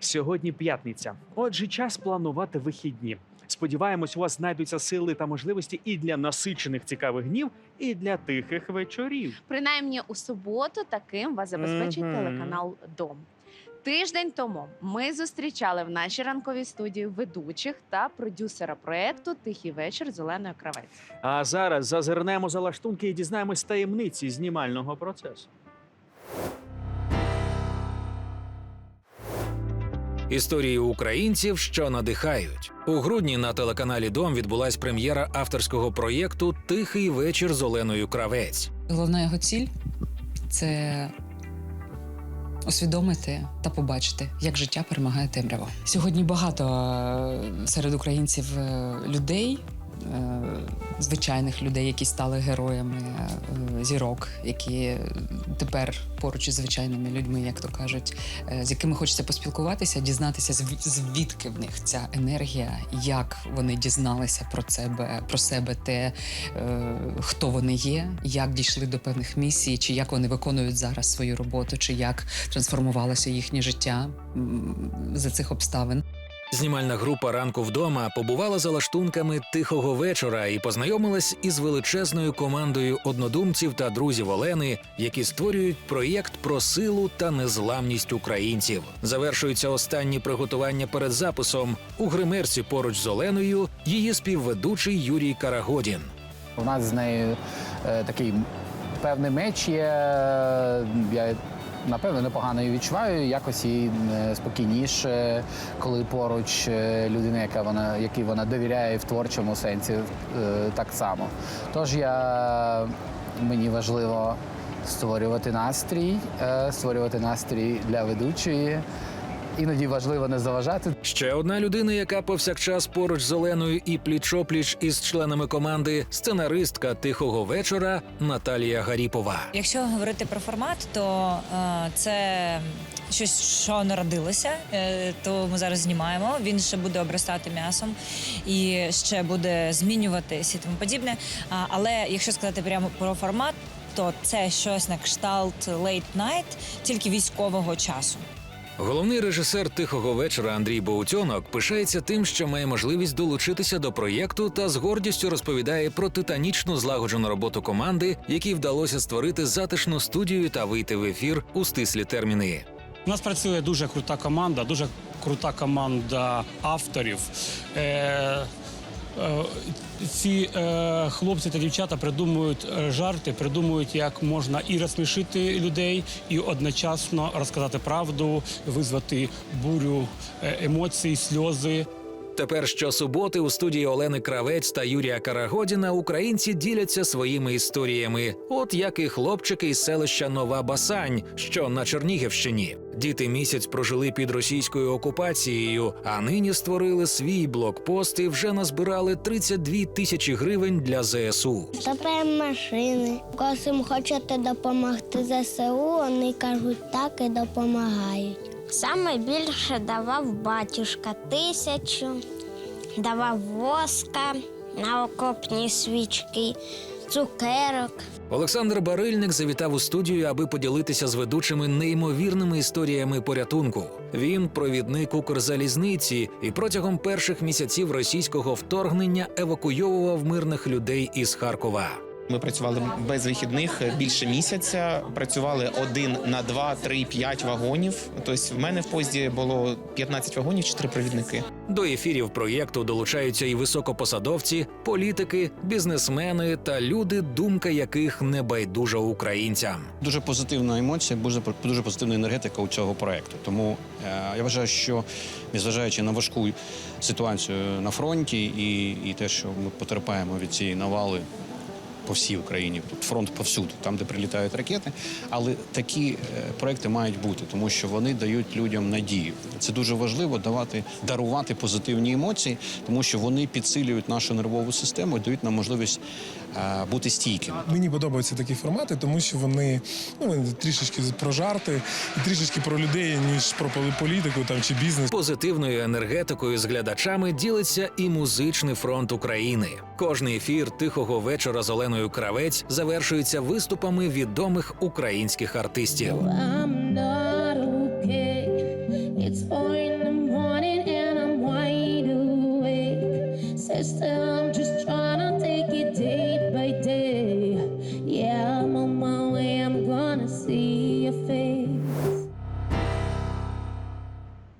Сьогодні п'ятниця. Отже, час планувати вихідні. Сподіваємось, у вас знайдуться сили та можливості і для насичених цікавих днів, і для тихих вечорів. Принаймні у суботу таким вас забезпечить Мгм. телеканал Дом. Тиждень тому ми зустрічали в нашій ранковій студії ведучих та продюсера проекту Тихий вечір з Оленою Кравець. А зараз зазирнемо за лаштунки і дізнаємось таємниці знімального процесу. Історії українців, що надихають. У грудні на телеканалі Дом відбулась прем'єра авторського проєкту Тихий вечір з Оленою Кравець. Головна його ціль це усвідомити та побачити, як життя перемагає темряво. Сьогодні багато е, серед українців е, людей. Е, Звичайних людей, які стали героями е, зірок, які тепер поруч із звичайними людьми, як то кажуть, е, з якими хочеться поспілкуватися, дізнатися, зві- звідки в них ця енергія, як вони дізналися про себе, про себе, те, хто вони є, як дійшли до певних місій, чи як вони виконують зараз свою роботу, чи як трансформувалося їхнє життя за цих обставин. Знімальна група ранку вдома побувала за лаштунками тихого вечора і познайомилась із величезною командою однодумців та друзів Олени, які створюють проєкт про силу та незламність українців. Завершуються останні приготування перед записом у гримерці поруч з Оленою. Її співведучий Юрій Карагодін. У нас з нею е, такий певний меч є. Я напевно непогано її відчуваю. Якось їй е, спокійніше, коли поруч е, людина, яка вона, якій вона довіряє в творчому сенсі, е, так само. Тож я мені важливо створювати настрій, створювати настрій для ведучої. Іноді важливо не заважати. Ще одна людина, яка повсякчас поруч з Оленою і пліч-опліч із членами команди, сценаристка тихого вечора Наталія Гаріпова. Якщо говорити про формат, то е, це щось, що народилося, е, то ми зараз знімаємо. Він ще буде обростати м'ясом і ще буде змінюватись і тому подібне. А, але якщо сказати прямо про формат, то це щось на кшталт late night, тільки військового часу. Головний режисер тихого вечора Андрій Боутьонок пишається тим, що має можливість долучитися до проєкту та з гордістю розповідає про титанічну злагоджену роботу команди, якій вдалося створити затишну студію та вийти в ефір у стислі терміни. У нас працює дуже крута команда, дуже крута команда авторів. Е, ці е, хлопці та дівчата придумують е, жарти, придумують, як можна і розсмішити людей, і одночасно розказати правду, визвати бурю е, емоцій, сльози. Тепер щосуботи у студії Олени Кравець та Юрія Карагодіна українці діляться своїми історіями, от як і хлопчики із селища Нова Басань, що на Чернігівщині. Діти місяць прожили під російською окупацією, а нині створили свій блокпост і вже назбирали 32 тисячі гривень для ЗСУ. Забираємо машини. Коли їм хочете допомогти ЗСУ, вони кажуть так і допомагають. Саме більше давав батюшка тисячу, давав воска на окопні свічки, цукерок. Олександр Барильник завітав у студію, аби поділитися з ведучими неймовірними історіями порятунку. Він провідник Укрзалізниці і протягом перших місяців російського вторгнення евакуйовував мирних людей із Харкова. Ми працювали без вихідних більше місяця. Працювали один на два, три, п'ять вагонів. Тобто в мене в поїзді було 15 вагонів, чотири провідники. До ефірів проєкту долучаються і високопосадовці, політики, бізнесмени та люди, думка яких не байдужа українцям. Дуже позитивна емоція, дуже дуже позитивна енергетика у цього проекту. Тому е, я вважаю, що незважаючи на важку ситуацію на фронті і, і те, що ми потерпаємо від цієї навали. По всій Україні тут фронт повсюди, там де прилітають ракети. Але такі е, проекти мають бути, тому що вони дають людям надію. Це дуже важливо давати дарувати позитивні емоції, тому що вони підсилюють нашу нервову систему і дають нам можливість е, бути стійкими. Мені подобаються такі формати, тому що вони ну трішечки про жарти і трішечки про людей, ніж про полі- політику там чи бізнес. Позитивною енергетикою з глядачами ділиться і музичний фронт України. Кожний ефір тихого вечора з Оленою Кравець завершується виступами відомих українських артистів.